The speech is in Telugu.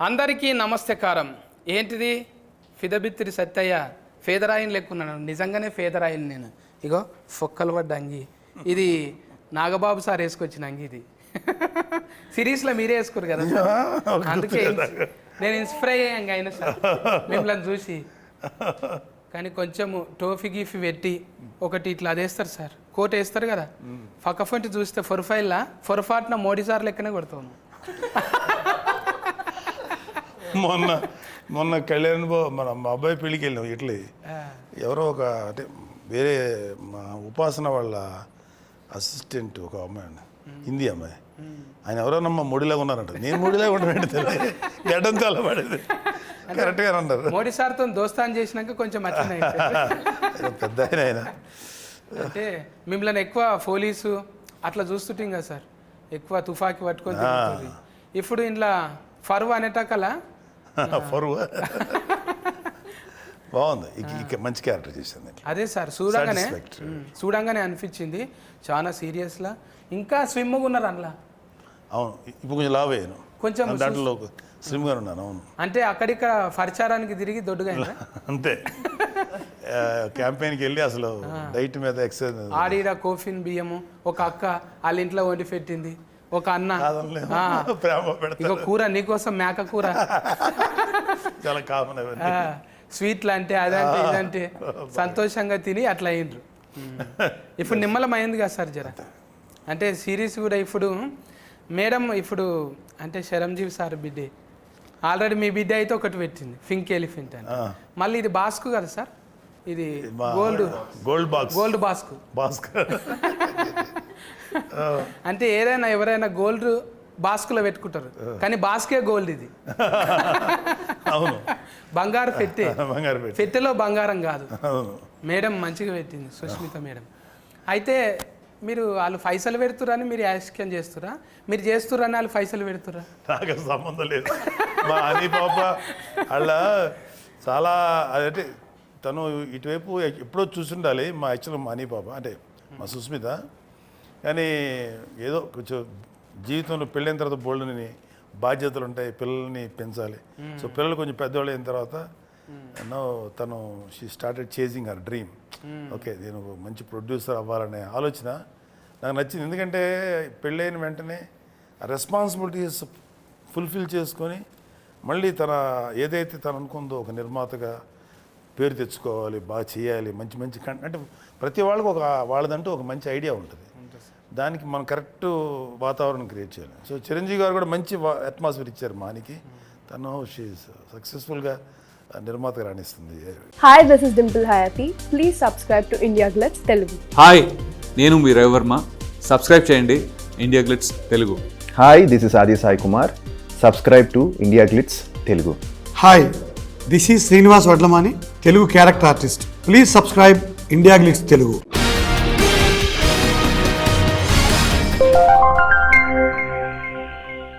అందరికీ నమస్తకారం ఏంటిది? ఫిదబిత్తిరి సత్తయ్య ఫేదరాయిని లెక్కున్నాను నిజంగానే ఫేదరాయిని నేను. ఇగో ఫొక్కలు పడ్డ అంగి. ఇది నాగబాబు సార్ వేసుకొచ్చిన అంగి ఇది. సిరీస్లో మీరే వేసుకోరు కదా? అందుకే నేను ఇన్స్పైర్ అయ్యాను అయినా సార్. మిమ్మల్ని చూసి. కానీ కొంచెము టోఫీ గీఫీ పెట్టి ఒకటి ఇట్లా అదేస్తారు సార్. కోట్ వేస్తారు కదా. పక్క చూస్తే ఫొర్ఫైల్లా ఫొరఫాట్న మోడీ సార్ లెక్కనే కొడతాను మొన్న మొన్న కళ్యాణ్ బాబు మన మా అబ్బాయి పెళ్ళికి వెళ్ళాం ఇట్లీ. ఎవరో ఒక అంటే వేరే మా ఉపాసన వాళ్ళ అసిస్టెంట్ ఒక అమ్మాయి అండి. హిందీ అమ్మాయి. ఆయన ఎవరోనమ్మా ముడిలాగా ఉన్నారంట. నేను ముడిలాగా ఉంటానంటే తెలియదు. గడ్డం చాలా పడేది కరెక్ట్గా అన్నారు మోడీ సార్తో దోస్తాన్ చేసినాక కొంచెం పెద్ద ఆయన ఆయన. అంటే మిమ్మల్ని ఎక్కువ పోలీసు అట్లా చూస్తుంటాం కదా సార్. ఎక్కువ తుఫాకి పట్టుకొని. ఇప్పుడు ఇంట్లో ఫరువు అనేటకల ఫరువు బాగుంది. ఇక మంచి క్యారెక్టర్ చేసింది అదే సార్ చూడంగానే చూడంగానే అనిపించింది. చాలా సీరియస్లా. ఇంకా స్విమ్గా ఉన్నారు అందులో అవును. ఇప్పుడు కొంచెం లావ్ అయ్యాను. కొంచెం దాంట్లో స్లిమ్గా ఉన్నాను అవును. అంటే అక్కడిక్కడ పరిచారానికి తిరిగి దొడ్డుగా? అంతే. క్యాంపెయిన్కి వెళ్ళి అసలు డైట్ మీద ఎక్సర్సైజ్ ఆడీడ కోఫిన్ బియ్యము ఒక అక్క వాళ్ళ ఇంట్లో వండి పెట్టింది. ఒక అన్న. ప్రేమ పెడతా కూర నీకోసం మేక కూర. చాలా కామన్ అవన్నీ. స్వీట్లు అంటే అదంటే ఇదంటే సంతోషంగా తిని అట్లా అయ్యిండ్రు. ఇప్పుడు నిమ్మలం అయింది కదా సార్ జర. అంటే సిరీస్ కూడా ఇప్పుడు మేడం ఇప్పుడు అంటే శరంజీవి సార్ బిడ్డే. ఆల్రెడీ మీ బిడ్డ అయితే ఒకటి పెట్టింది పింక్ ఎలిఫెంట్ అని. మళ్ళీ ఇది బాస్కు కదా సార్? ఇది గోల్డ్ గోల్డ్ బాక్స్. గోల్డ్ బాస్కు. భాస్కర్ అంటే ఏదైనా ఎవరైనా గోల్డ్ బాస్కులో పెట్టుకుంటారు. కానీ బాస్కే గోల్డ్ ఇది. అవును. బంగారు పెట్టే. బంగారు పెట్టెలో బంగారం కాదు. మేడం మంచిగా పెట్టింది సుష్మిత మేడం. అయితే మీరు వాళ్ళు పైసలు పెడుతురని మీరు యాక్షన్ చేస్తురా మీరు చేస్తురని వాళ్ళు పైసలు పెడుతురా నాకు సంబంధం లేదు. మా అని పాప వాళ్ళ చాలా అదంటే తను ఇటువైపు ఎప్పుడో చూసుండాలి మా యాక్చువల్ మా అని పాప అంటే మా సుస్మిత కానీ ఏదో కొంచెం జీవితంలో పెళ్ళైన తర్వాత బోల్డ్ని బాధ్యతలు ఉంటాయి పిల్లల్ని పెంచాలి. సో పిల్లలు కొంచెం పెద్దవాళ్ళు అయిన తర్వాత ఎన్నో తను she started chasing her dream okay నేను మంచి ప్రొడ్యూసర్ అవ్వాలనే ఆలోచన నాకు నచ్చింది. ఎందుకంటే పెళ్ళైన వెంటనే రెస్పాన్సిబిలిటీస్ ఫుల్ఫిల్ చేసుకొని మళ్ళీ తన ఏదైతే తను అనుకుందో ఒక నిర్మాతగా పేరు తెచ్చుకోవాలి బాగా చేయాలి మంచి మంచి కం అంటే ప్రతి వాళ్ళకి ఒక వాళ్ళదంటూ ఒక మంచి ఐడియా ఉంటుంది. దానికి మనం కరెక్ట్ వాతావరణం క్రియేట్ చేయాలి. సో చిరంజీవి గారు కూడా మంచి అట్మాస్ఫియర్ ఇచ్చారు మానికి. తను షీ సక్సెస్ఫుల్గా నిర్మాతగా రాణిస్తుంది. Hi, this is Dimple Hayati. Please subscribe to India Glitz Telugu. Hi నేను మీ రవివర్మ. సబ్స్క్రైబ్ చేయండి. India Glitz Telugu hi this is Aadi Sai Kumar subscribe to India Glitz Telugu hi this is Srinivas Vadlamani Telugu character artist please subscribe India Glitz Telugu